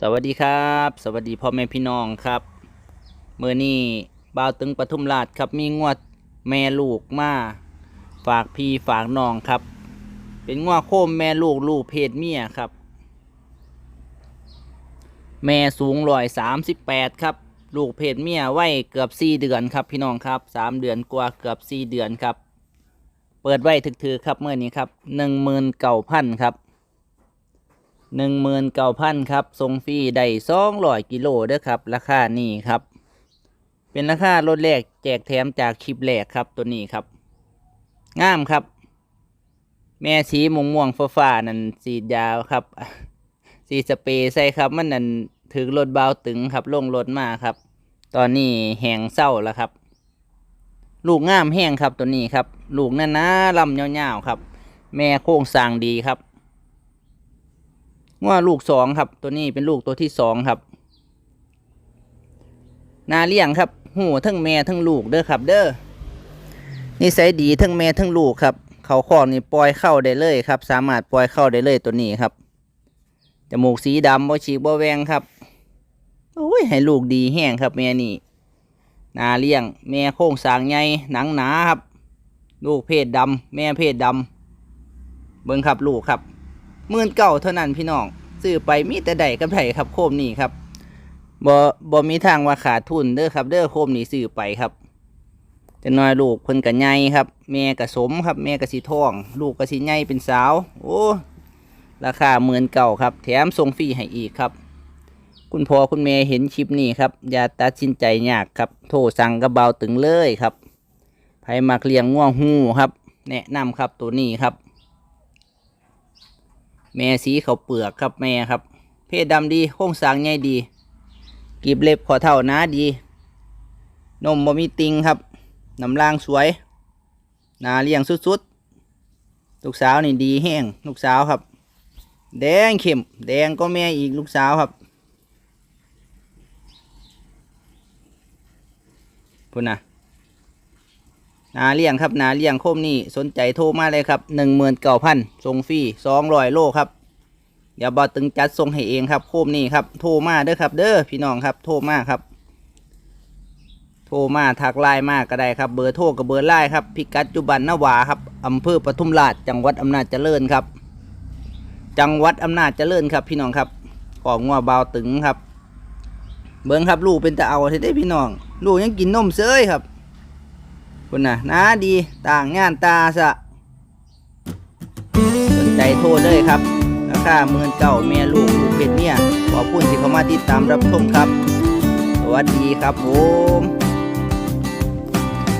สวัสดีครับ สวัสดีพ่อแม่พี่น้องครับเมื่อนี้บ่าวตึงปทุมราชครับมีงวดแม่ลูกมาฝากพี่ฝากน้องครับ เป็นงวดโคมแม่ลูกลูกเพศเมียครับ แม่สูงร้อยสามสิบแปดครับ ลูกเพศเมียไว้เกือบสี่เดือนครับพี่น้องครับสามเดือนกว่าเกือบสี่เดือนครับ เปิดไว้ถึกๆครับเมื่อนี้ครับหนึ่งหมื่นเก้าพันครับ หนึ่งหมื่นเก้าพันครับส่งฟรีได้สองร้อยกิโลเด้อครับ ราคานี่ครับ เป็นราคารถแรกแจกแถมจากคลิปแรกครับตัวนี้ครับงามครับ แม่สีม่วงม่วงๆฟ้านั่นสียาวครับ สีสเปรย์ใส่ครับ มันนั่นถือรถเบาตึงครับลงรถมาครับ ตอนนี้แหงเศร้าแล้วครับ ลูกงามแห้งครับตัวนี้ครับ ลูกนั่นนะลำยาวๆครับ แม่โค้งสร้างดีครับ ว่าลูกสองครับ ตัวนี้เป็นลูกตัวที่สองครับ นาเลี้ยงครับหูทั้งแม่ทั้งลูกเด้อครับ เด้อนิสัยดีทั้งแม่ทั้งลูกครับ เขาคอกนี่ปล่อยเข้าได้เลยครับ สามารถปล่อยเข้าได้เลยตัวนี้ครับจมูกสีดำบ่ฉีกบ่แหวงครับโอ้ยให้ลูกดีแห้งครับแม่นี่นาเลี้ยง แม่โค้งสางใหญ่หนังหนาครับ ลูกเพศดำแม่เพศดำเบิ่งครับลูกครับ หมื่นเก่าเท่านั้นพี่น้องซื้อไปมีแต่ใดกับไดครับโคมนี่ครับบ่บ่มีทางว่าขาดทุนเด้อครับเด้อโคมนี่ซื้อไปครับจะน้อยลูกเพิ่นกะใหญ่ครับแม่กะสมครับแม่กะสีทอง ลูกกะสีใหญ่เป็นสาว โอ้ราคาหมื่นเก่าครับ แถมส่งฟรีให้อีกครับ คุณพ่อคุณแม่เห็นคลิปนี้ครับ อย่าตัดสินใจยากครับ โทรสั่งกระเบาตึงเลยครับไผมักเลี้ยงง่วงหูครับ แนะนำครับตัวนี้ครับ แม่สีเขาเปลือกครับแม่ครับ เพศดำดีโค้งสร้างใหญ่ดีกีบเล็บขอเท่านาดี นมบ่มีติงครับน้ำล่างสวยนาเลี้ยงสุดๆ ลูกสาวนี่ดีแห้งลูกสาวครับ แดงเข้มแดงก็แม่อีกลูกสาวครับพุ่นนะ นาเลี้ยงครับนาเลี้ยงโคมนี่สนใจโทรมาเลยครับหนึ่งหมื่นเก้าพันส่งฟรีสองร้อยโลครับเดี๋ยวบอตึงจัดส่งให้เองครับ โคมนี่ครับโทรมาเด้อครับ เด้อพี่น้องครับโทรมาครับ โทรมาทักไลน์มาก็ได้ครับ เบอร์โทรกับเบอร์ไลน์ครับพิกัดจุบันนาวาครับอำเภอปทุมราชจังหวัดอำนาจเจริญครับ จังหวัดอำนาจเจริญครับ พี่น้องครับของงัวเบาตึงครับ เบิ้งครับลูกเป็นตาเอาที่ได้พี่น้อง ลูกยังกินนมเซยครับ คุณน่ะนาดีต่างงานตาสะ สนใจโทรเลยครับราคาเมือนเก่าแม่ลูกลูกเป็ดเนี่ยขอบคุณที่เข้ามาติดตามรับชมครับ สวัสดีครับผม